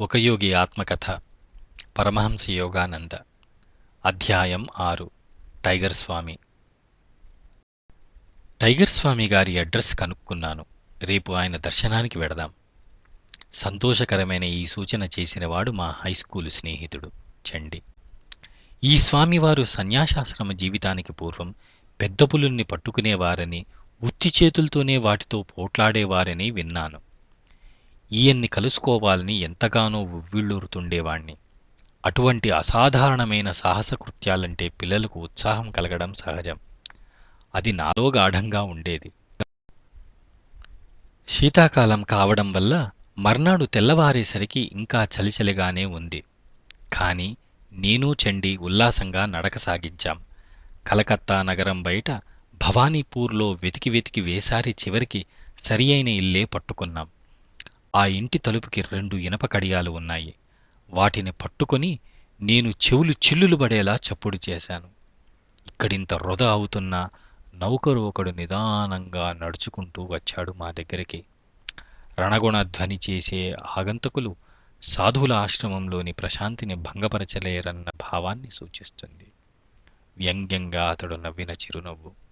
ఒక యోగి ఆత్మకథ పరమహంస యోగానంద అధ్యాయం ఆరు టైగర్ స్వామి. టైగర్ స్వామి గారి అడ్రస్ కనుక్కున్నాను. రేపు ఆయన దర్శనానికి వెడదాం. సంతోషకరమైన ఈ సూచన చేసినవాడు మా హైస్కూలు స్నేహితుడు చండి. ఈ స్వామివారు సన్యాసాశ్రమ జీవితానికి పూర్వం పెద్ద పులుల్ని పట్టుకునేవారని ఉత్తి చేతులతోనే వాటితో పోట్లాడేవారని విన్నాను. ఈయన్ని కలుసుకోవాలని ఎంతగానో ఉవ్విళ్ళూరుతుండేవాణ్ణి. అటువంటి అసాధారణమైన సాహసకృత్యాలంటే పిల్లలకు ఉత్సాహం కలగడం సహజం. అది నాలో గాఢంగా ఉండేది. శీతాకాలం కావడం వల్ల మర్నాడు తెల్లవారేసరికి ఇంకా చలిచలిగానే ఉంది. కాని నేను చండి ఉల్లాసంగా నడక సాగించాం. కలకత్తా నగరం బయట భవానీపూర్లో వెతికి వెతికి వేసారి చివరికి సరియైన ఇల్లే పట్టుకున్నాం. ఆ ఇంటి తలుపుకి రెండు ఇనప కడియాలు ఉన్నాయి. వాటిని పట్టుకొని నేను చెవులు చిల్లులు పడేలా చప్పుడు చేశాను. ఇక్కడింత వృధా అవుతున్నా నౌకరు ఒకడు నిదానంగా నడుచుకుంటూ వచ్చాడు మా దగ్గరికి. రణగుణ ధ్వని చేసే ఆగంతకులు సాధువుల ఆశ్రమంలోని ప్రశాంతిని భంగపరచలేరన్న భావాన్ని సూచిస్తుంది. వ్యంగ్యంగా అతడు నవ్విన చిరునవ్వు.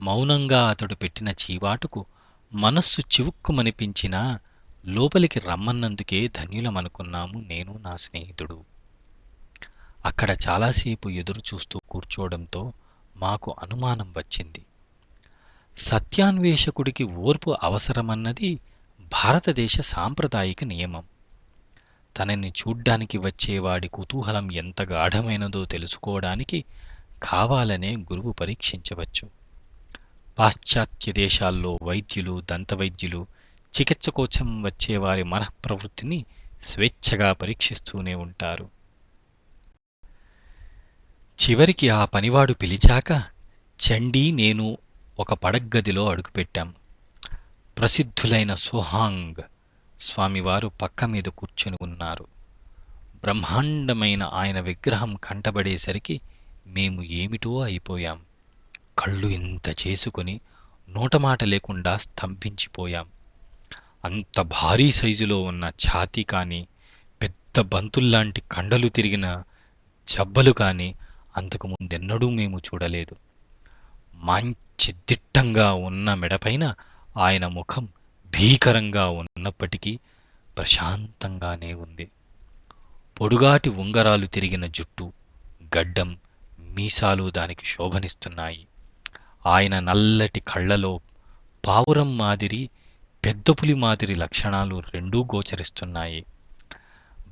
మౌనంగా అతడు పెట్టిన చీవాటుకు మనస్సు చివుక్కుమనిపించినా లోపలికి రమ్మన్నందుకే ధన్యులమనుకున్నాము నేను నా స్నేహితుడు. అక్కడ చాలాసేపు ఎదురు చూస్తూ కూర్చోవడంతో మాకు అనుమానం వచ్చింది. సత్యాన్వేషకుడికి ఓర్పు అవసరమన్నది భారతదేశ సాంప్రదాయిక నియమం. తనని చూడ్డానికి వచ్చేవాడి కుతూహలం ఎంత గాఢమైనదో తెలుసుకోవడానికి కావాలనే గురువు పరీక్షించవచ్చు. పాశ్చాత్య దేశాల్లో వైద్యులు దంతవైద్యులు చికిత్స కోసం వచ్చేవారి మనఃప్రవృత్తిని స్వేచ్ఛగా పరీక్షిస్తూనే ఉంటారు. చివరికి ఆ పనివాడు పిలిచాక చండీ నేను ఒక పడగ్గదిలో అడుగుపెట్టాం. ప్రసిద్ధులైన సుహాంగ్ స్వామివారు పక్క మీద కూర్చొని ఉన్నారు. బ్రహ్మాండమైన ఆయన విగ్రహం కంటబడేసరికి మేము ఏమిటో అయిపోయాం. కళ్ళు ఇంత చేసుకుని నోటమాట లేకుండా స్తంభించిపోయాం. అంత భారీ సైజులో ఉన్న ఛాతీ కానీ పెద్ద బంతుల్లాంటి కండలు తిరిగిన జబ్బలు కానీ అంతకు ముందెన్నడూ మేము చూడలేదు. మంచి దిట్టంగా ఉన్న మెడపైన ఆయన ముఖం భీకరంగా ఉన్నప్పటికీ ప్రశాంతంగానే ఉంది. పొడుగాటి ఉంగరాలు తిరిగిన జుట్టు గడ్డం మీసాలు దానికి శోభనిస్తున్నాయి. ఆయన నల్లటి కళ్ళలో పావురం మాదిరి పెద్ద పులి మాదిరి లక్షణాలు రెండూ గోచరిస్తున్నాయి.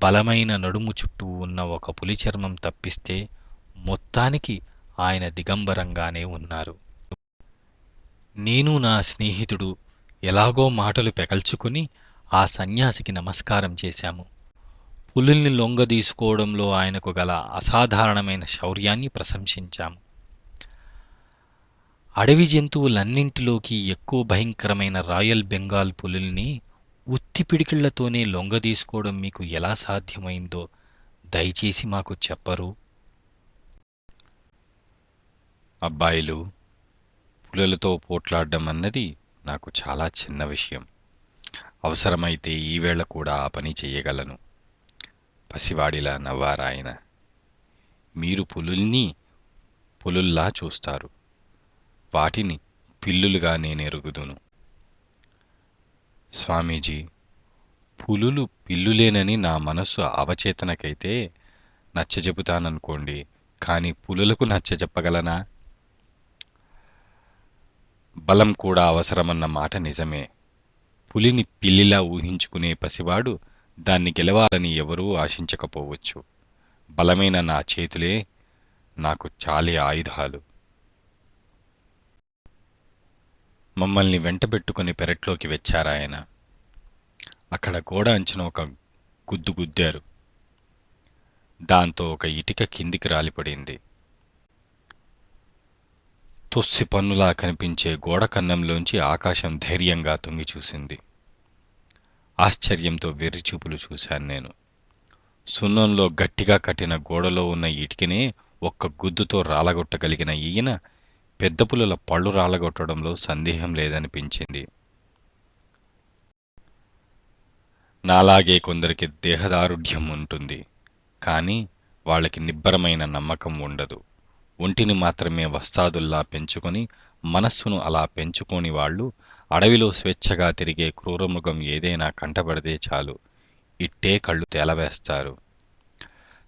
బలమైన నడుము చుట్టూ ఉన్న ఒక పులి చర్మం తప్పిస్తే మొత్తానికి ఆయన దిగంబరంగానే ఉన్నారు. నేను నా స్నేహితుడు. ఎలాగో మాటలు పెకల్చుకుని ఆ సన్యాసికి నమస్కారం చేశాము. పులుల్ని లొంగదీసుకోవడంలో ఆయనకు గల అసాధారణమైన శౌర్యాన్ని ప్రశంసించాము. అడవి జంతువులన్నింటిలోకి ఎక్కువ భయంకరమైన రాయల్ బెంగాల్ పులుల్ని ఉత్తిపిడికిళ్ళతోనే లొంగదీసుకోవడం మీకు ఎలా సాధ్యమైందో దయచేసి మాకు చెప్పరు. అబ్బాయిలు పులులతో పోట్లాడడం అన్నది నాకు చాలా చిన్న విషయం. అవసరమైతే ఈవేళ కూడా ఆ పని చేయగలను. పసివాడిలా నవ్వారాయన. మీరు పులుల్ని పులుల్లా చూస్తారు. వాటిని పిల్లులుగా నేనెరుగుదును. స్వామీజీ పులులు పిల్లులేనని నా మనస్సు అవచేతనకైతే నచ్చజెపుతాననుకోండి కానీ పులులకు నచ్చజెప్పగలనా? బలం కూడా అవసరమన్న మాట నిజమే. పులిని పిల్లిలా ఊహించుకునే పసివాడు దాన్ని గెలవాలని ఎవరూ ఆశించకపోవచ్చు. బలమైన నా చేతులే నాకు చాలే ఆయుధాలు. మమ్మల్ని వెంటబెట్టుకుని పెరట్లోకి వచ్చారాయన అక్కడ గోడ అంచున ఒక గుద్దు గుద్దారు. దాంతో ఒక ఇటిక కిందికి రాలిపడింది. తొస్సి పన్నులా కనిపించే గోడ కన్నంలోంచి ఆకాశం ధైర్యంగా తొంగి చూసింది. ఆశ్చర్యంతో వెర్రిచూపులు చూశాను నేను. సున్నంలో గట్టిగా కట్టిన గోడలో ఉన్న ఇటుకనే ఒక్క గుద్దుతో రాలగొట్టగలిగిన ఈయన పెద్ద పులుల పళ్ళు రాలగొట్టడంలో సందేహం లేదనిపించింది. నాలాగే కొందరికి దేహదారుఢ్యం ఉంటుంది కానీ వాళ్ళకి నిబ్బరమైన నమ్మకం ఉండదు. ఒంటిని మాత్రమే వస్తాదుల్లా పెంచుకొని మనస్సును అలా పెంచుకోని వాళ్ళు అడవిలో స్వేచ్ఛగా తిరిగే క్రూరమృగం ఏదైనా కంటపడితే చాలు ఇట్టే కళ్ళు తేలవేస్తారు.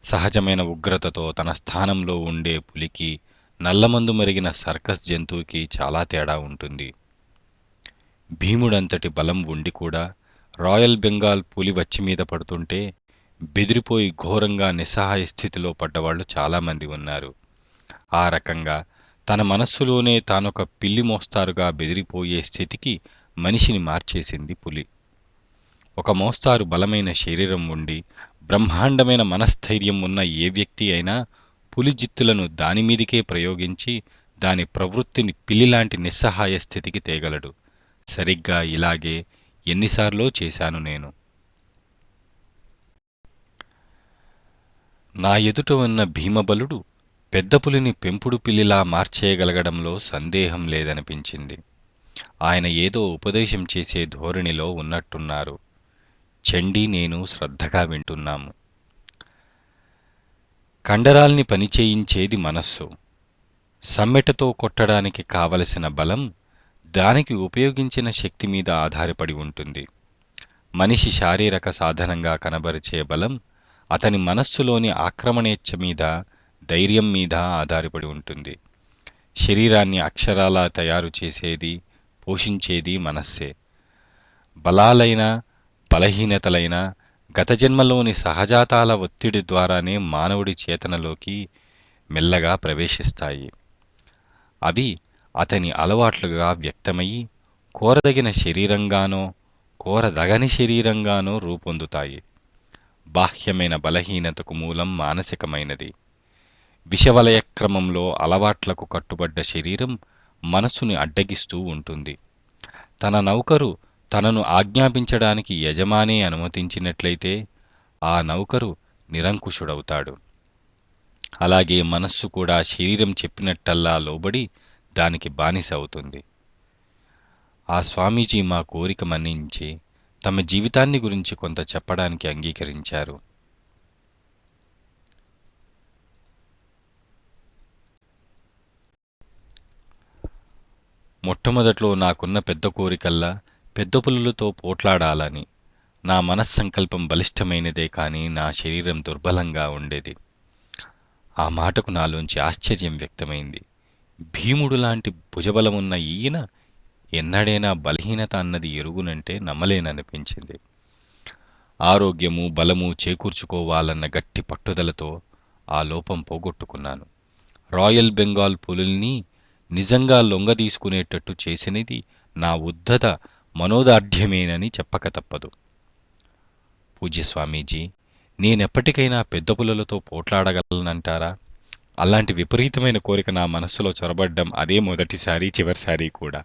సహజమైన ఉగ్రతతో తన స్థానంలో ఉండే పులికి నల్లమందు మరిగిన సర్కస్ జంతువుకి చాలా తేడా ఉంటుంది. భీముడంతటి బలం ఉండి కూడా రాయల్ బెంగాల్ పులి వచ్చి మీద పడుతుంటే బెదిరిపోయి ఘోరంగా నిస్సహాయ స్థితిలో పడ్డవాళ్ళు చాలామంది ఉన్నారు. ఆ రకంగా తన మనస్సులోనే తానొక పిల్లి మోస్తారుగా బెదిరిపోయే స్థితికి మనిషిని మార్చేసింది పులి. ఒక మోస్తారు బలమైన శరీరం ఉండి బ్రహ్మాండమైన మనస్థైర్యం ఉన్న ఏ వ్యక్తి అయినా పులిజిత్తులను దానిమీదికే ప్రయోగించి దాని ప్రవృత్తిని పిల్లిలాంటి నిస్సహాయ స్థితికి తేగలడు. సరిగ్గా ఇలాగే ఎన్నిసార్లో చేశాను నేను. నా ఎదుట ఉన్న భీమబలుడు పెద్ద పులిని పెంపుడు పిల్లిలా మార్చేయగలగడంలో సందేహం లేదనిపించింది. ఆయన ఏదో ఉపదేశం చేసే ధోరణిలో ఉన్నట్టున్నారు. చండీ నేను శ్రద్ధగా వింటున్నాము. కండరాల్ని పనిచేయించేది మనస్సు. సమ్మెటతో కొట్టడానికి కావలసిన బలం దానికి ఉపయోగించిన శక్తి మీద ఆధారపడి ఉంటుంది. మనిషి శారీరక సాధనంగా కనబరిచే బలం అతని మనస్సులోని ఆక్రమణేచ్ఛ మీద ధైర్యం మీద ఆధారపడి ఉంటుంది. శరీరాన్ని అక్షరాలా తయారు చేసేది పోషించేది మనస్సే. బలాలైన బలహీనతలైన గత జన్మలోని సహజాతాల ఒత్తిడి ద్వారానే మానవుడి చేతనలోకి మెల్లగా ప్రవేశిస్తాయి. అవి అతని అలవాట్లుగా వ్యక్తమయ్యి కోరదగిన శరీరంగానో కోరదగని శరీరంగానో రూపొందుతాయి. బాహ్యమైన బలహీనతకు మూలం మానసికమైనది. విషవలయ క్రమంలో అలవాట్లకు కట్టుబడ్డ శరీరం మనస్సుని అడ్డగిస్తూ ఉంటుంది. తన నౌకరు తనను ఆజ్ఞాపించడానికి యజమాని అనుమతించినట్లయితే ఆ నౌకరు నిరంకుశుడవుతాడు. అలాగే మనస్సు కూడా శరీరం చెప్పినట్టల్లా లోబడి దానికి బానిస అవుతుంది. ఆ స్వామీజీ మా కోరిక మన్నించి తమ జీవితాన్ని గురించి కొంత చెప్పడానికి అంగీకరించారు. మొట్టమొదట్లో నాకున్న పెద్ద కోరికల్లా పెద్ద పులులతో పోట్లాడాలని. నా మనస్సంకల్పం బలిష్టమైనదే కానీ నా శరీరం దుర్బలంగా ఉండేది. ఆ మాటకు నాలోంచి ఆశ్చర్యం వ్యక్తమైంది. భీముడు లాంటి భుజబలమున్న ఈయన ఎన్నడైనా బలహీనత అన్నది ఎరుగునంటే నమ్మలేననిపించింది. ఆరోగ్యము బలము చేకూర్చుకోవాలన్న గట్టి పట్టుదలతో ఆ లోపం పోగొట్టుకున్నాను. రాయల్ బెంగాల్ పులుల్ని నిజంగా లొంగదీసుకునేటట్టు చేసినది నా ఉద్ధత మనోదార్ఢ్యమేనని చెప్పక తప్పదు. పూజ్య స్వామీజీ నేనెప్పటికైనా పెద్ద పులులతో పోట్లాడగలనంటారా? అలాంటి విపరీతమైన కోరిక నా మనస్సులో చొరబడ్డం అదే మొదటిసారి చివరిసారి కూడా.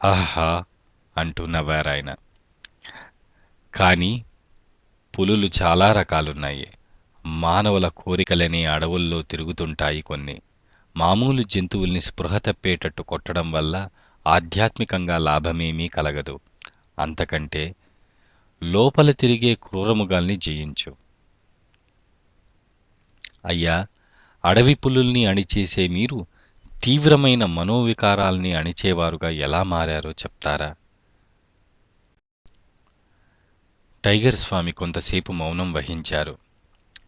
ఆహా అంటూ నవ్వారాయన కానీ పులులు చాలా రకాలున్నాయి. మానవుల కోరికలని అడవుల్లో తిరుగుతుంటాయి కొన్ని. మామూలు జంతువుల్ని స్పృహ తప్పేటట్టు కొట్టడం వల్ల ఆధ్యాత్మికంగా లాభమేమీ కలగదు. అంతకంటే లోపల తిరిగే క్రూరముగాల్ని జయించు. అయ్యా అడవి పులుల్ని అణిచేసే మీరు తీవ్రమైన మనోవికారాల్ని అణిచేవారుగా ఎలా మారారో చెప్తారా? టైగర్ స్వామి కొంతసేపు మౌనం వహించారు.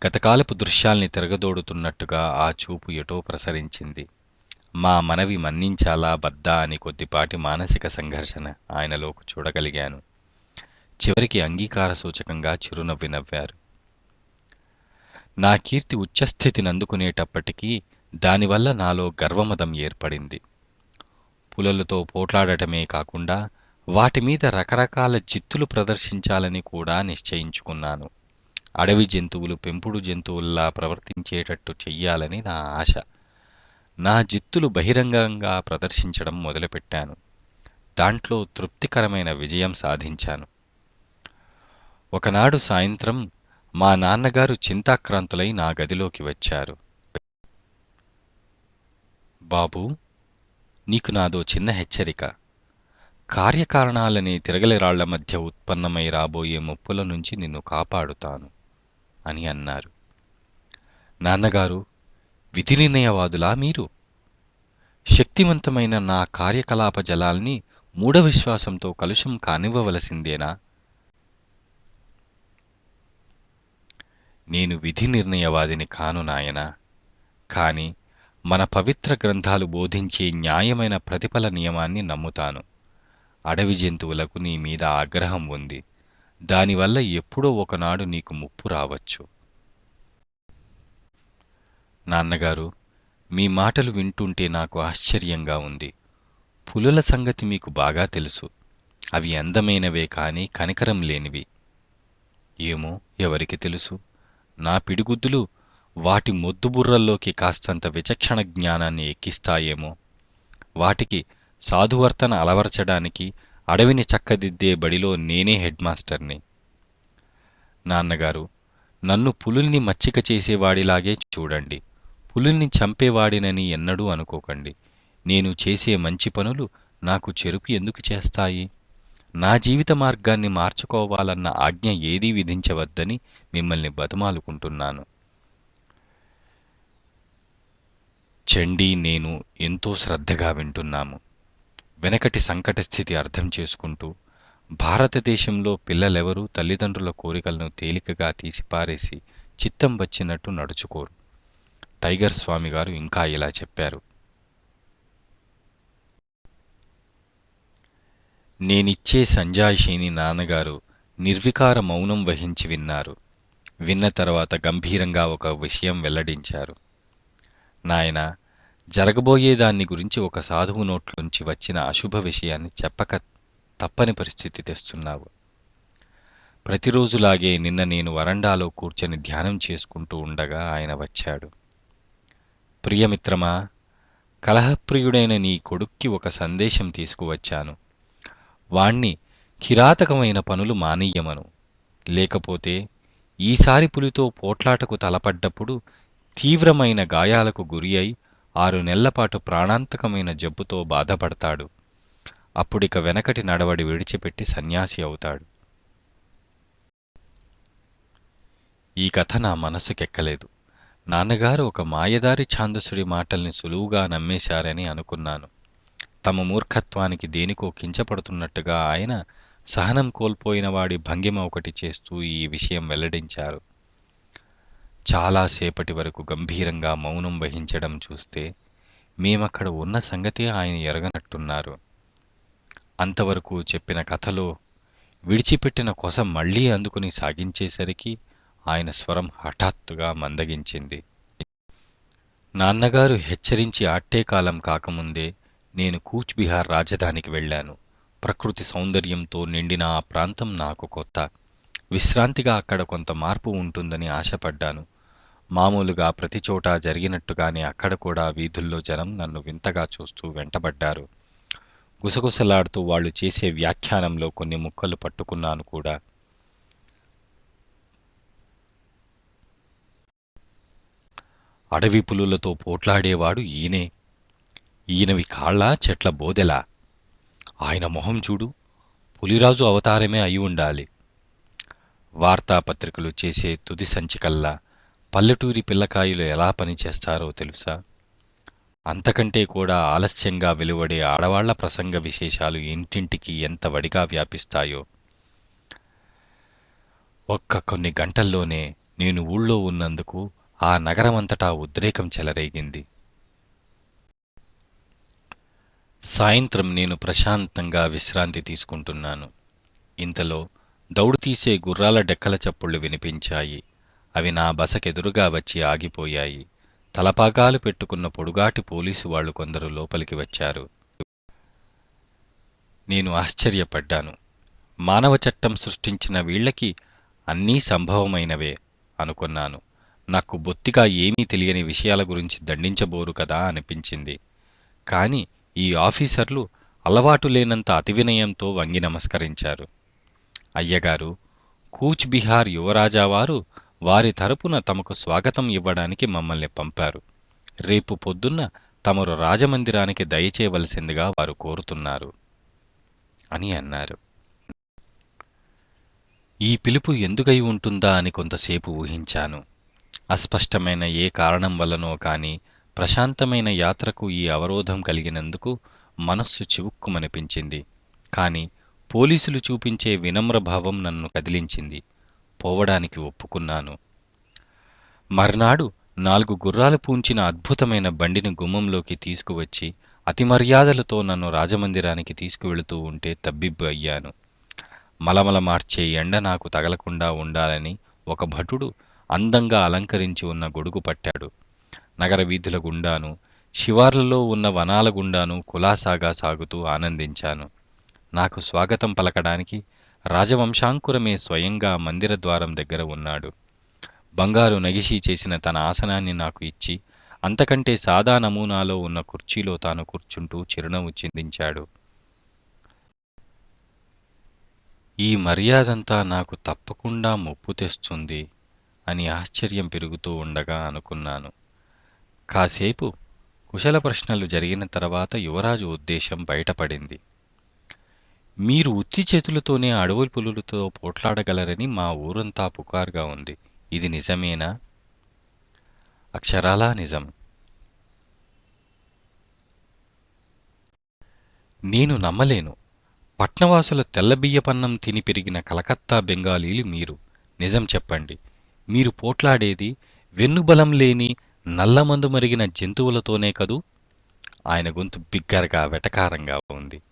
గతకాలపు దృశ్యాల్ని తిరగదోడుతున్నట్టుగా ఆ చూపు ఎటో ప్రసరించింది. మా మనవి మన్నించాలా బద్దా అని కొద్దిపాటి మానసిక సంఘర్షణ ఆయనలోకి చూడగలిగాను. చివరికి అంగీకార సూచకంగా చిరునవ్వి నవ్వారు. నా కీర్తి ఉచ్చస్థితిని అందుకునేటప్పటికీ దానివల్ల నాలో గర్వమదం ఏర్పడింది. పులలతో పోట్లాడటమే కాకుండా వాటి మీద రకరకాల చిత్తులు ప్రదర్శించాలని కూడా నిశ్చయించుకున్నాను. అడవి జంతువులు పెంపుడు జంతువుల్లా ప్రవర్తించేటట్టు చెయ్యాలని నా ఆశ. నా జిత్తులు బహిరంగంగా ప్రదర్శించడం మొదలుపెట్టాను. దాంట్లో తృప్తికరమైన విజయం సాధించాను. ఒకనాడు సాయంత్రం మా నాన్నగారు చింతాక్రాంతులై నా గదిలోకి వచ్చారు. బాబూ నీకు నాదో చిన్న హెచ్చరిక. కార్యకారణాలని తిరగలిరాళ్ళ మధ్య ఉత్పన్నమై రాబోయే ముప్పుల నుంచి నిన్ను కాపాడుతాను. అని అన్నారు. నాన్నగారు విధి నిర్ణయవాదులా మీరు? శక్తివంతమైన నా కార్యకలాప జలాల్ని మూఢ విశ్వాసంతో కలుషం కానివ్వవలసిందేనా? నేను విధి నిర్ణయవాదిని కాను నాయనా. కాని మన పవిత్ర గ్రంథాలు బోధించే న్యాయమైన ప్రతిఫల నియమాన్ని నమ్ముతాను. అడవి జంతువులకు నీ మీద ఆగ్రహం ఉంది. దానివల్ల ఎప్పుడో ఒకనాడు నీకు ముప్పు రావచ్చు. నాన్నగారు మీ మాటలు వింటుంటే నాకు ఆశ్చర్యంగా ఉంది. పులుల సంగతి మీకు బాగా తెలుసు. అవి అందమైనవే కాని కనికరం లేనివి. ఏమో ఎవరికి తెలుసు? నా పిడిగుద్దులు వాటి మొద్దుబుర్రల్లోకి కాస్తంత విచక్షణ జ్ఞానాన్ని ఎక్కిస్తాయేమో. వాటికి సాధువర్తన అలవరచడానికి అడవిని చక్కదిద్దే బడిలో నేనే హెడ్ మాస్టర్ని నాన్నగారు నన్ను పులుల్ని మచ్చిక చేసేవాడిలాగే చూడండి. పులుల్ని చంపేవాడినని ఎన్నడూ అనుకోకండి. నేను చేసే మంచి పనులు నాకు చెరుపు ఎందుకు చేస్తాయి? నా జీవిత మార్గాన్ని మార్చుకోవాలన్న ఆజ్ఞ ఏదీ విధించవద్దని మిమ్మల్ని బతమాలుకుంటున్నాను. చండీ నేను ఎంతో శ్రద్ధగా వింటున్నాము. వెనకటి సంకట స్థితి అర్థం చేసుకుంటూ భారతదేశంలో పిల్లలెవరూ తల్లిదండ్రుల కోరికలను తేలికగా తీసిపారేసి చిత్తం వచ్చినట్టు నడుచుకోరు. టైగర్ స్వామి గారు ఇంకా ఇలా చెప్పారు. నేనిచ్చే సంజాయిషిని నాన్నగారు నిర్వికార మౌనం వహించి విన్నారు. విన్న తర్వాత గంభీరంగా ఒక విషయం వెల్లడించారు. నాయనా జరగబోయేదాన్ని గురించి ఒక సాధువు నోట్లోంచి వచ్చిన అశుభ విషయాన్ని చెప్పక తప్పని పరిస్థితి తెస్తున్నావు. ప్రతిరోజులాగే నిన్న నేను వరండాలో కూర్చొని ధ్యానం చేసుకుంటూ ఉండగా ఆయన వచ్చాడు. ప్రియమిత్రమా కలహప్రియుడైన నీ కొడుక్కి ఒక సందేశం తీసుకువచ్చాను. వాణ్ణి కిరాతకమైన పనులు మానీయమను లేకపోతే ఈసారి పులితో పోట్లాటకు తలపడ్డప్పుడు తీవ్రమైన గాయాలకు గురి అయి ఆరు నెలలపాటు ప్రాణాంతకమైన జబ్బుతో బాధపడతాడు. అప్పుడిక వెనకటి నడవడి విడిచిపెట్టి సన్యాసి అవుతాడు. ఈ కథ నా మనసుకెక్కలేదు. నాన్నగారు ఒక మాయదారి ఛాందసుడి మాటల్ని సులువుగా నమ్మేశారని అనుకున్నాను. తమ మూర్ఖత్వానికి దేనికో కించపడుతున్నట్టుగా ఆయన సహనం కోల్పోయిన వాడి భంగిమ ఒకటి చేస్తూ ఈ విషయం వెల్లడించారు. చాలాసేపటి వరకు గంభీరంగా మౌనం వహించడం చూస్తే మేమక్కడ ఉన్న సంగతి ఆయన ఎరగనట్టున్నారు. అంతవరకు చెప్పిన కథలో విడిచిపెట్టిన కొస మళ్ళీ అందుకుని సాగించేసరికి ఆయన స్వరం హఠాత్తుగా మందగించింది. నాన్నగారు హెచ్చరించి ఆట్టే కాలం కాకముందే నేను కూచ్బిహార్ రాజధానికి వెళ్ళాను. ప్రకృతి సౌందర్యంతో నిండిన ఆ ప్రాంతం నాకు కొత్త. విశ్రాంతిగా అక్కడ కొంత మార్పు ఉంటుందని ఆశపడ్డాను. మామూలుగా ప్రతి చోట జరిగినట్టుగానే అక్కడ కూడా వీధుల్లో జనం నన్ను వింతగా చూస్తూ వెంటబడ్డారు. గుసగుసలాడుతూ వాళ్ళు చేసే వ్యాఖ్యానంలో కొన్ని ముక్కలు పట్టుకున్నాను కూడా. అడవి పులులతో పోట్లాడేవాడు ఈయనే. ఈయనవి కాళ్ళ చెట్ల బోదెలా? ఆయన మొహం చూడు పులిరాజు అవతారమే అయి ఉండాలి. వార్తాపత్రికలు చేసే తుది సంచికల్లా పల్లెటూరి పిల్లకాయలు ఎలా పనిచేస్తారో తెలుసా? అంతకంటే కూడా ఆలస్యంగా వెలువడే ఆడవాళ్ళ ప్రసంగ విశేషాలు ఇంటింటికి ఎంత వడిగా వ్యాపిస్తాయో. ఒక్క కొన్ని గంటల్లోనే నేను ఊళ్ళో ఉన్నందుకు ఆ నగరమంతటా ఉద్రేకం చెలరేగింది. సాయంత్రం నేను ప్రశాంతంగా విశ్రాంతి తీసుకుంటున్నాను. ఇంతలో దౌడు తీసే గుర్రాల డెక్కల చప్పుళ్ళు వినిపించాయి. అవి నా బసకెదురుగా వచ్చి ఆగిపోయాయి. తలపాగాలు పెట్టుకున్న పొడుగాటి పోలీసు వాళ్ళు కొందరు లోపలికి వచ్చారు. నేను ఆశ్చర్యపడ్డాను. మానవ చట్టం సృష్టించిన వీళ్ళకి అన్నీ సంభవమైనవే అనుకున్నాను. నాకు బొత్తిగా ఏమీ తెలియని విషయాల గురించి దండించబోరు కదా అనిపించింది. కాని ఈ ఆఫీసర్లు అలవాటు లేనంత అతి వినయంతో వంగి నమస్కరించారు. అయ్యగారు కూచ్ బిహార్ యువరాజావారు వారి తరపున తమకు స్వాగతం ఇవ్వడానికి మమ్మల్ని పంపారు. రేపు పొద్దున్న తమరు రాజమందిరానికి దయచేయవలసిందిగా వారు కోరుతున్నారు అని అన్నారు. ఈ పిలుపు ఎందుకై ఉంటుందా అని కొంతసేపు ఊహించాను. అస్పష్టమైన ఏ కారణం వల్లనో కాని ప్రశాంతమైన యాత్రకు ఈ అవరోధం కలిగినందుకు మనస్సు చివుక్కుమనిపించింది. కాని పోలీసులు చూపించే వినమ్రభావం నన్ను కదిలించింది. పోవడానికి ఒప్పుకున్నాను. మర్నాడు నాలుగు గుర్రాలు పూంచిన అద్భుతమైన బండిని గుమ్మంలోకి తీసుకువచ్చి అతి మర్యాదలతో నన్ను రాజమందిరానికి తీసుకువెళుతూ ఉంటే తబ్బిబ్బు అయ్యాను. మలమల మార్చే ఎండ నాకు తగలకుండా ఉండాలని ఒక భటుడు అందంగా అలంకరించి ఉన్న గొడుగు పట్టాడు. నగర వీధుల గుండాను శివార్లలో ఉన్న వనాల గుండాను కులాసాగా సాగుతూ ఆనందించాను. నాకు స్వాగతం పలకడానికి రాజవంశాంకురమే స్వయంగా మందిర ద్వారం దగ్గర ఉన్నాడు. బంగారు నగిషి చేసిన తన ఆసనాన్ని నాకు ఇచ్చి అంతకంటే సాదా నమూనాలో ఉన్న కుర్చీలో తాను కూర్చుంటూ చిరునవ్వు చిందించాడు. ఈ మర్యాదంతా నాకు తప్పకుండా ముప్పు తెస్తుంది అని ఆశ్చర్యం పెరుగుతూ ఉండగా అనుకున్నాను. కాసేపు కుశల ప్రశ్నలు జరిగిన తర్వాత యువరాజు ఉద్దేశం బయటపడింది. మీరు ఉత్తి చేతులతోనే అడవుల పులులతో పోట్లాడగలరని మా ఊరంతా పుకారుగా ఉంది. ఇది నిజమేనా? అక్షరాలా నిజం. నేను నమ్మలేను. పట్నవాసుల తెల్లబియ్యపన్నం తిని పెరిగిన కలకత్తా బెంగాలీలు మీరు. నిజం చెప్పండి. మీరు పోట్లాడేది వెన్నుబలం లేని నల్లమందు మరిగిన జంతువులతోనే కదూ? ఆయన గొంతు బిగ్గరగా వెటకారంగా ఉంది.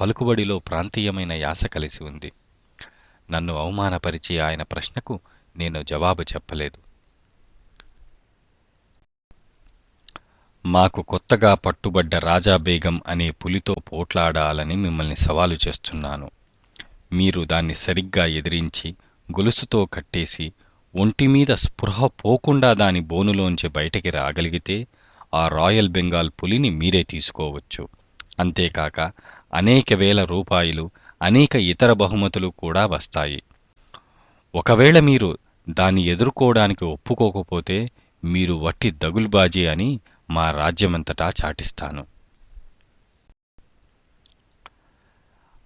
పలుకుబడిలో ప్రాంతీయమైన యాస కలిసి ఉంది. నన్ను అవమానపరిచి ఆయన ప్రశ్నకు నేను జవాబు చెప్పలేదు. మాకు కొత్తగా పట్టుబడ్డ రాజా బేగం అనే పులితో పోట్లాడాలని మిమ్మల్ని సవాలు చేస్తున్నాను. మీరు దాన్ని సరిగ్గా ఎదిరించి గొలుసుతో కట్టేసి ఒంటి మీద స్పృహ పోకుండా దాని బోనులోంచి బయటికి రాగలిగితే ఆ రాయల్ బెంగాల్ పులిని మీరే తీసుకోవచ్చు. అంతేకాక అనేక వేల రూపాయలు అనేక ఇతర బహుమతులు కూడా వస్తాయి. ఒకవేళ మీరు దాన్ని ఎదుర్కోవడానికి ఒప్పుకోకపోతే మీరు వట్టి దగుల్బాజీ అని మా రాజ్యమంతటా చాటిస్తాను.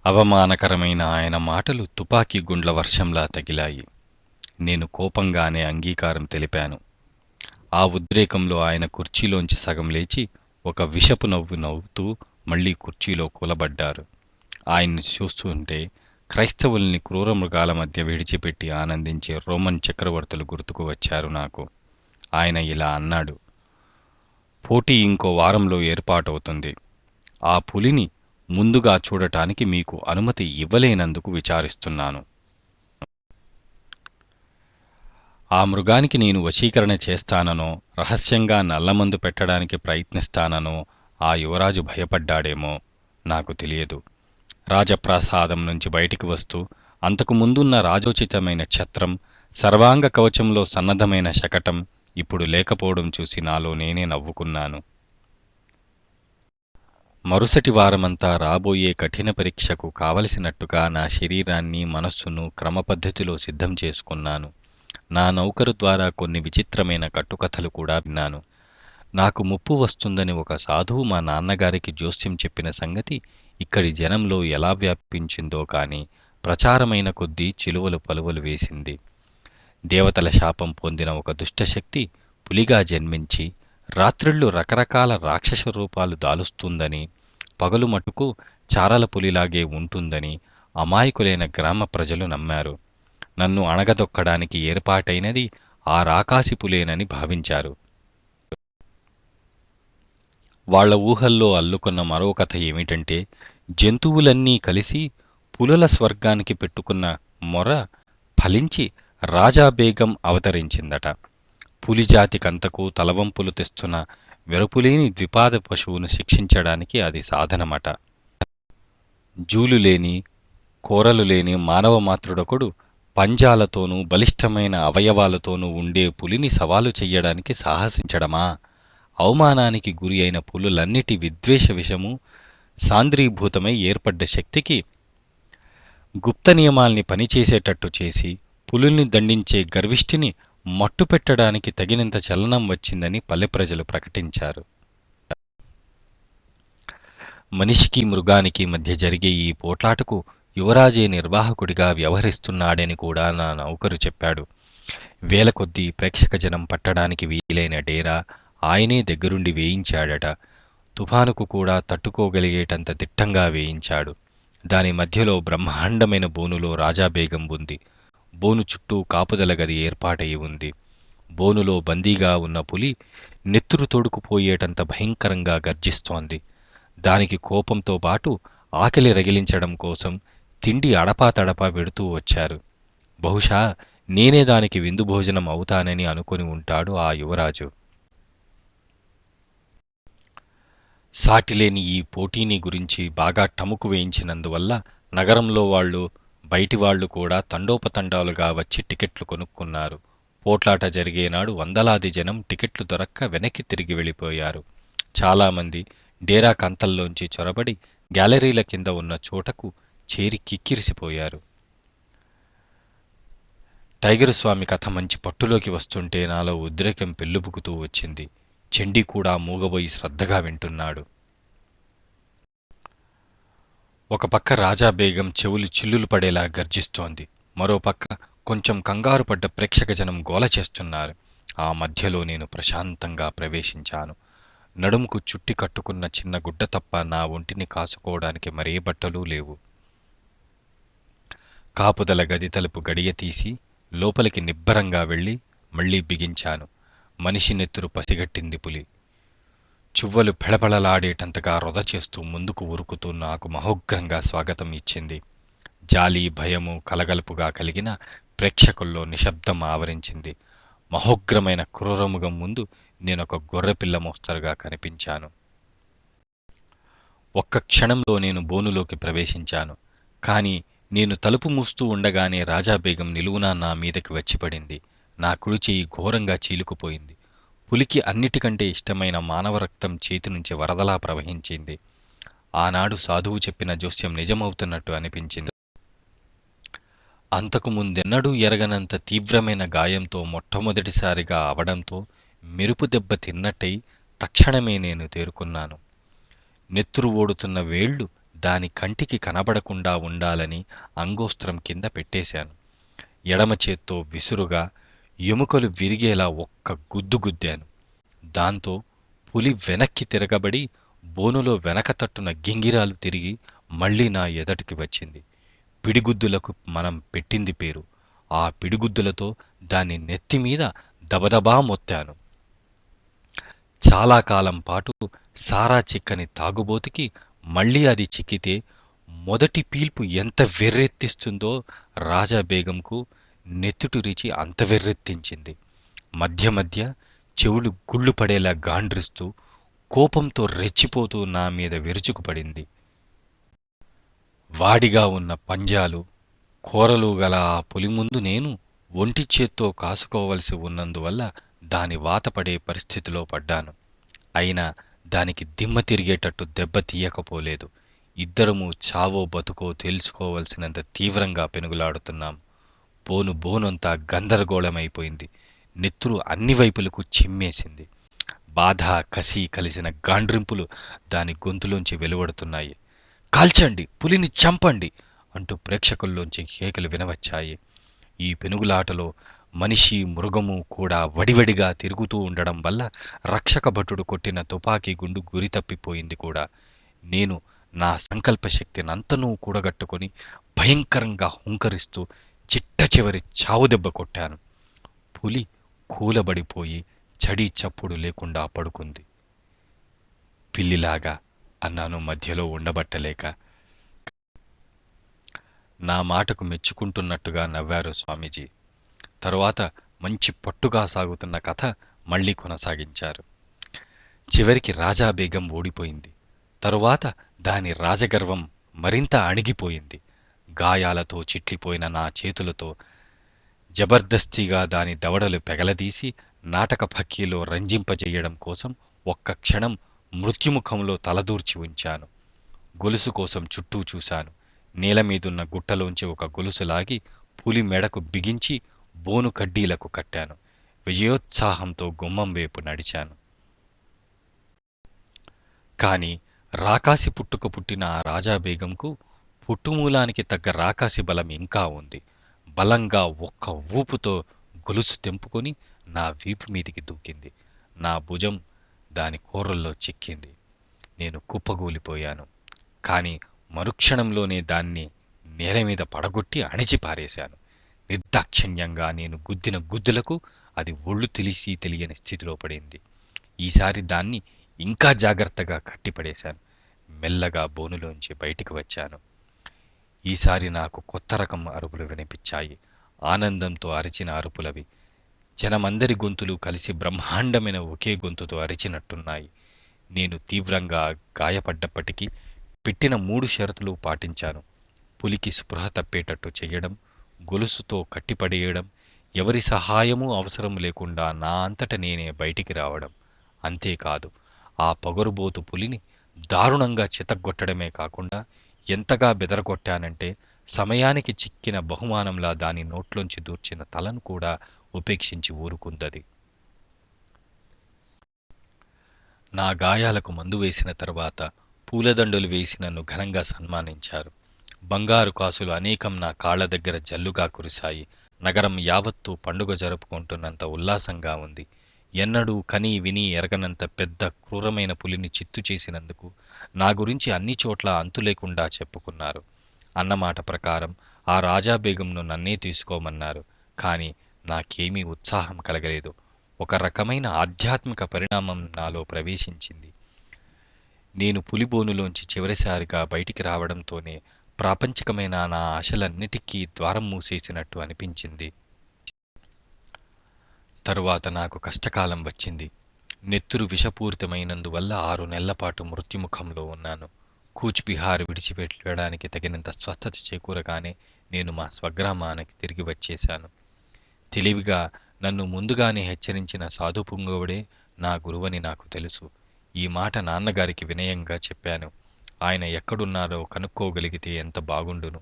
అవమానకరమైన ఆయన మాటలు తుపాకీ గుండ్ల వర్షంలా తగిలాయి. నేను కోపంగానే అంగీకారం తెలిపాను. ఆ ఉద్రేకంలో ఆయన కుర్చీలోంచి సగం లేచి ఒక విషపు నవ్వు నవ్వుతూ మళ్ళీ కుర్చీలో కూలబడ్డారు. ఆయన్ని చూస్తుంటే క్రైస్తవుల్ని క్రూరమృగాల మధ్య విడిచిపెట్టి ఆనందించే రోమన్ చక్రవర్తులు గుర్తుకు వచ్చారు నాకు. ఆయన ఇలా అన్నాడు పోటీ ఇంకో వారంలో ఏర్పాటవుతుంది. ఆ పులిని ముందుగా చూడటానికి మీకు అనుమతి ఇవ్వలేనందుకు విచారిస్తున్నాను. ఆ మృగానికి నేను వశీకరణ చేస్తాననో రహస్యంగా నల్లమందు పెట్టడానికి ప్రయత్నిస్తాననో ఆ యువరాజు భయపడ్డాడేమో నాకు తెలియదు. రాజప్రాసాదం నుంచి బయటికి వస్తూ అంతకు ముందున్న రాజోచితమైన ఛత్రం సర్వాంగ కవచంలో సన్నద్ధమైన శకటం ఇప్పుడు లేకపోవడం చూసి నాలో నేనే నవ్వుకున్నాను. మరుసటి వారమంతా రాబోయే కఠిన పరీక్షకు కావలసినట్టుగా నా శరీరాన్ని మనస్సును క్రమపద్ధతిలో సిద్ధం చేసుకున్నాను. నా నౌకరు ద్వారా కొన్ని విచిత్రమైన కట్టుకథలు కూడా విన్నాను. నాకు ముప్పు వస్తుందని ఒక సాధువు మా నాన్నగారికి జోస్యం చెప్పిన సంగతి ఇక్కడి జనంలో ఎలా వ్యాపించిందో కాని ప్రచారమైన కొద్దీ చిలువలు పలువలు వేసింది. దేవతల శాపం పొందిన ఒక దుష్టశక్తి పులిగా జన్మించి రాత్రిళ్ళు రకరకాల రాక్షస రూపాలు దాలుస్తుందని పగలు మటుకు చారల పులిలాగే ఉంటుందని అమాయకులైన గ్రామ ప్రజలు నమ్మారు. నన్ను అణగదొక్కడానికి ఏర్పాటైనది ఆ రాకాసి పులేనని భావించారు. వాళ్ళ ఊహల్లో అల్లుకున్న మరో కథ ఏమిటంటే జంతువులన్నీ కలిసి పులుల స్వర్గానికి పెట్టుకున్న మొర ఫలించి రాజాబేగం అవతరించిందట. పులిజాతికంతకు తలవంపులు తెస్తున్న వెరపులేని ద్విపాద పశువును శిక్షించడానికి అది సాధనమట. జూలు లేని కోరలు లేని మానవ మాతృడొకడు పంజాలతోనూ బలిష్టమైన అవయవాలతోనూ ఉండే పులిని సవాలు చెయ్యడానికి సాహసించడమా? అవమానానికి గురి అయిన పులులన్నిటి విద్వేష విషము సాంద్రీభూతమై ఏర్పడ్డ శక్తికి గుప్త నియమాల్ని పనిచేసేటట్టు చేసి పులుల్ని దండించే గర్విష్ఠిని మట్టుపెట్టడానికి తగినంత చలనం వచ్చిందని పల్లె ప్రజలు ప్రకటించారు. మనిషికి మృగానికి మధ్య జరిగే ఈ పోట్లాటకు యువరాజే నిర్వాహకుడిగా వ్యవహరిస్తున్నాడని కూడా నా నౌకరు చెప్పాడు. వేల కొద్దీ ప్రేక్షక జనం పట్టడానికి వీలైన డేరా ఆయనే దగ్గరుండి వేయించాడట. తుఫానుకు కూడా తట్టుకోగలిగేటంత దిట్టంగా వేయించాడు. దాని మధ్యలో బ్రహ్మాండమైన బోనులో రాజాబేగం ఉంది. బోను చుట్టూ కాపుదల గది ఏర్పాటయి ఉంది. బోనులో బందీగా ఉన్న పులి నెత్తురు తోడుకుపోయేటంత భయంకరంగా గర్జిస్తోంది. దానికి కోపంతో పాటు ఆకలి రగిలించడం కోసం తిండి అడపాతడపా పెడుతూ వచ్చారు. బహుశా నేనే దానికి విందు భోజనం అవుతానని అనుకుని ఉంటాడు ఆ యువరాజు. సాటిలేని ఈ పోటీని గురించి బాగా టముకు వేయించినందువల్ల నగరంలో వాళ్ళు బయటి వాళ్ళు కూడా తండోపతండాలుగా వచ్చి టికెట్లు కొనుక్కున్నారు. పోట్లాట జరిగేనాడు వందలాది జనం టికెట్లు దొరక్క వెనక్కి తిరిగి వెళ్ళిపోయారు. చాలామంది డేరా కంతల్లోంచి చొరబడి గ్యాలరీల కింద ఉన్న చోటకు చేరి కిక్కిరిసిపోయారు. టైగర్ స్వామి కథ మంచి పట్టులోకి వస్తుంటే నాలో ఉద్రేకం పెళ్ళుబుకుతూ వచ్చింది. చెండి కూడా మూగబోయి శ్రద్ధగా వింటున్నాడు. ఒక పక్క రాజా బేగం చెవులు చిల్లులు పడేలా గర్జిస్తోంది. మరోపక్క కొంచెం కంగారు పడ్డ ప్రేక్షక జనం గోల చేస్తున్నారు. ఆ మధ్యలో నేను ప్రశాంతంగా ప్రవేశించాను. నడుముకు చుట్టి కట్టుకున్న చిన్న గుడ్డ తప్ప నా ఒంటిని కాసుకోవడానికి మరే బట్టలు లేవు. కాపుదల గది తలుపు గడియ తీసి లోపలికి నిబ్బరంగా వెళ్ళి మళ్ళీ బిగించాను. మనిషి నెత్తురు పసిగట్టింది పులి. చువ్వలు పెళపెళలాడేటంతగా రొద చేస్తూ ముందుకు ఉరుకుతూ నాకు మహోగ్రంగా స్వాగతం ఇచ్చింది. జాలి భయము కలగలుపుగా కలిగిన ప్రేక్షకుల్లో నిశ్శబ్దం ఆవరించింది. మహోగ్రమైన క్రూరముగం ముందు నేనొక గొర్రెపిల్ల మోస్తరుగా కనిపించాను. ఒక్క క్షణంలో నేను బోనులోకి ప్రవేశించాను. కానీ నేను తలుపు మూస్తూ ఉండగానే రాజాబేగం నిలువునా నా మీదకి వచ్చిపడింది. నా కుడి చేయి ఘోరంగా చీలుకుపోయింది. పులికి అన్నిటికంటే ఇష్టమైన మానవ రక్తం చేతి నుంచి వరదలా ప్రవహించింది. ఆనాడు సాధువు చెప్పిన జోస్యం నిజమవుతున్నట్టు అనిపించింది. అంతకు ముందెన్నడూ ఎరగనంత తీవ్రమైన గాయంతో మొట్టమొదటిసారిగా అవడంతో మెరుపు దెబ్బ తిన్నట్టయి తక్షణమే నేను తేరుకున్నాను. నెత్తురు ఓడుతున్న వేళ్ళు దాని కంటికి కనబడకుండా ఉండాలని అంగోస్త్రం కింద పెట్టేశాను. ఎడమ చేత్తో విసురుగా ఎముకలు విరిగేలా ఒక్క గుద్దు గుద్దాను. దాంతో పులి వెనక్కి తిరగబడి బోనులో వెనక తట్టున గింగిరాలు తిరిగి మళ్ళీ నా ఎదటికి వచ్చింది. పిడిగుద్దులకు మనం పెట్టింది పేరు. ఆ పిడిగుద్దులతో దాని నెత్తిమీద దబదబా మొత్తాను. చాలా కాలం పాటు సారా చిక్కని తాగుబోతికి మళ్ళీ అది చిక్కితే మొదటి పీల్పు ఎంత వెర్రెత్తిస్తుందో రాజాబేగంకు నెత్తుటు రుచి అంత వెర్రెత్తించింది. మధ్య మధ్య చెవులు గుళ్ళు పడేలా గాండ్రిస్తూ కోపంతో రెచ్చిపోతూ నా మీద విరుచుకుపడింది వాడిగా ఉన్న పంజాలు కూరలు గల ఆ పులి ముందు నేను ఒంటి చేత్తో కాసుకోవలసి ఉన్నందువల్ల దాని వాతపడే పరిస్థితిలో పడ్డాను. అయినా దానికి దిమ్మ తిరిగేటట్టు దెబ్బ తీయకపోలేదు. ఇద్దరము చావో బతుకో తెలుసుకోవలసినంత తీవ్రంగా పెనుగులాడుతున్నాం. బోను బోనంతా గందరగోళమైపోయింది. నెత్తురు అన్ని వైపులకు చిమ్మేసింది. బాధ కసి కలిసిన గాండ్రింపులు దాని గొంతులోంచి వెలువడుతున్నాయి. కాల్చండి పులిని చంపండి అంటూ ప్రేక్షకుల్లోంచి కేకలు వినవచ్చాయి. ఈ పెనుగులాటలో మనిషి మృగము కూడా వడివడిగా తిరుగుతూ ఉండడం వల్ల రక్షక భటుడు కొట్టిన తుపాకీ గుండు గురి తప్పిపోయింది కూడా. నేను నా సంకల్పశక్తినంతనూ కూడగట్టుకొని భయంకరంగా హుంకరిస్తూ చివరి చావు దెబ్బ కొట్టాను. పులి కూలబడిపోయి చడి చప్పుడు లేకుండా పడుకుంది. పిల్లిలాగా అన్నాను మధ్యలో ఉండబట్టలేక. నా మాటకు మెచ్చుకుంటున్నట్టుగా నవ్వారు స్వామీజీ. తరువాత మంచి పట్టుగా సాగుతున్న కథ మళ్ళీ కొనసాగించారు. చివరికి రాజాబేగం ఓడిపోయింది. తరువాత దాని రాజగర్వం మరింత అణిగిపోయింది. గాయాలతో చిట్లిపోయిన నా చేతులతో జబర్దస్తిగా దాని దవడలు పెగలదీసి నాటక భక్కీలో రంజింపజేయడం కోసం ఒక్క క్షణం మృత్యుముఖంలో తలదూర్చి ఉంచాను. గొలుసు కోసం చుట్టూ చూశాను. నేలమీదున్న గుట్టలోంచి ఒక గొలుసు లాగి పులి మెడకు బిగించి బోను కడ్డీలకు కట్టాను. విజయోత్సాహంతో గుమ్మం వైపు నడిచాను. కాని రాకాసి పుట్టుక పుట్టిన ఆ రాజాబేగంకు పుట్టుమూలానికి తగ్గ రాకాసి బలం ఇంకా ఉంది. బలంగా ఒక్క ఊపుతో గొలుసు తెంపుకొని నా వీపు మీదికి దూకింది. నా భుజం దాని కూరల్లో చిక్కింది. నేను కుప్పగూలిపోయాను. కానీ మరుక్షణంలోనే దాన్ని నేల మీద పడగొట్టి అణిచిపారేశాను నిర్దాక్షిణ్యంగా నేను గుద్దిన గుద్దులకు అది ఒళ్ళు తెలిసి తెలియని స్థితిలో పడింది. ఈసారి దాన్ని ఇంకా జాగ్రత్తగా కట్టిపడేశాను. మెల్లగా బోనులోంచి బయటికి వచ్చాను. ఈసారి నాకు కొత్త రకం అరుపులు వినిపించాయి. ఆనందంతో అరిచిన అరుపులవి. జనమందరి గొంతులు కలిసి బ్రహ్మాండమైన ఒకే గొంతుతో అరిచినట్టున్నాయి. నేను తీవ్రంగా గాయపడ్డప్పటికీ పెట్టిన మూడు షరతులు పాటించాను. పులికి స్పృహ తప్పేటట్టు చేయడం గొలుసుతో కట్టిపడేయడం ఎవరి సహాయము అవసరం లేకుండా నా అంతట నేనే బయటికి రావడం. అంతేకాదు ఆ పొగరుబోతు పులిని దారుణంగా చితగ్గొట్టడమే కాకుండా ఎంతగా బెదరగొట్టానంటే సమయానికి చిక్కిన బహుమానంలా దాని నోట్లోంచి దూర్చిన తలను కూడా ఉపేక్షించి ఊరుకుందది. నా గాయాలకు మందు వేసిన తర్వాత పూలదండలు వేసి నన్ను ఘనంగా సన్మానించారు. బంగారు కాసులు అనేకం నా కాళ్ళ దగ్గర జల్లుగా కురిశాయి. నగరం యావత్తూ పండుగ జరుపుకుంటున్నంత ఉల్లాసంగా ఉంది. ఎన్నడూ కని విని ఎరగనంత పెద్ద క్రూరమైన పులిని చిత్తు చేసినందుకు నా గురించి అన్ని చోట్ల అంతు లేకుండా చెప్పుకున్నారు. అన్నమాట ప్రకారం ఆ రాజాబేగంను నన్నే తీసుకోమన్నారు. కానీ నాకేమీ ఉత్సాహం కలగలేదు. ఒక రకమైన ఆధ్యాత్మిక పరిణామం నాలో ప్రవేశించింది. నేను పులిబోనులోంచి చివరిసారిగా బయటికి రావడంతోనే ప్రాపంచికమైన నా ఆశలన్నిటికీ ద్వారం మూసేసినట్టు అనిపించింది. తరువాత నాకు కష్టకాలం వచ్చింది. నెత్తురు విషపూరితమైనందువల్ల ఆరు నెలలపాటు మృత్యుముఖంలో ఉన్నాను. కూచ్బిహార్ విడిచిపెట్టడానికి తగినంత స్వస్థత చేకూరగానే నేను మా స్వగ్రామానికి తిరిగి వచ్చేశాను. తెలివిగా నన్ను ముందుగానే హెచ్చరించిన సాధు పుంగవుడే నా గురువని నాకు తెలుసు. ఈ మాట నాన్నగారికి వినయంగా చెప్పాను. ఆయన ఎక్కడున్నారో కనుక్కోగలిగితే ఎంత బాగుండును.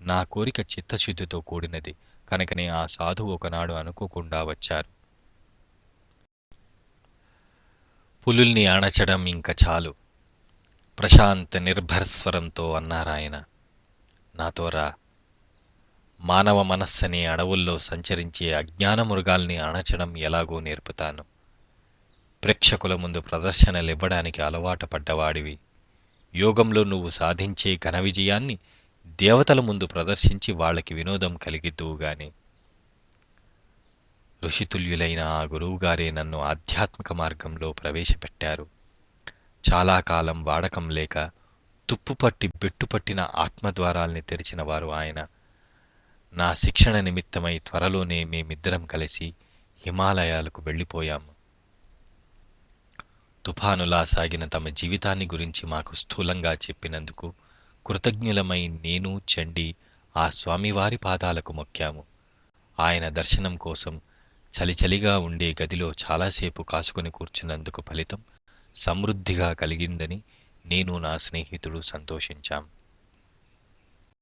నా కోరిక చిత్తశుద్ధితో కూడినది. కనుకనే ఆ సాధువు ఒకనాడు అనుకోకుండా వచ్చారు. పులుల్ని అణచడం ఇంక చాలు. ప్రశాంత నిర్భరస్వరంతో అన్నారాయన నాతో రా. మానవ మనస్సని అడవుల్లో సంచరించే అజ్ఞాన మృగాల్ని అణచడం ఎలాగో నేర్పుతాను. ప్రేక్షకుల ముందు ప్రదర్శనలివ్వడానికి అలవాటు పడ్డవాడివి. యోగంలో నువ్వు సాధించే ఘన విజయాన్ని దేవతల ముందు ప్రదర్శించి వాళ్ళకి వినోదం కలిగిద్దువుగాని ఋషితుల్యులైన ఆ గురువుగారే నన్ను ఆధ్యాత్మిక మార్గంలో ప్రవేశపెట్టారు. చాలా కాలం వాడకం లేక తుప్పుపట్టి బెట్టుపట్టిన ఆత్మద్వారాల్ని తెరిచిన వారు ఆయన. నా శిక్షణ నిమిత్తమై త్వరలోనే మేమిద్దరం కలిసి హిమాలయాలకు వెళ్ళిపోయాము తుఫానులా సాగిన తమ జీవితాన్ని గురించి మాకు స్థూలంగా చెప్పినందుకు కృతజ్ఞులమై నేను చండి ఆ స్వామివారి పాదాలకు మొక్కాము. ఆయన దర్శనం కోసం చలిచలిగా ఉండే గదిలో చాలాసేపు కాసుకొని కూర్చున్నందుకు ఫలితం సమృద్ధిగా కలిగిందని నేను నా స్నేహితుడు సంతోషించాం.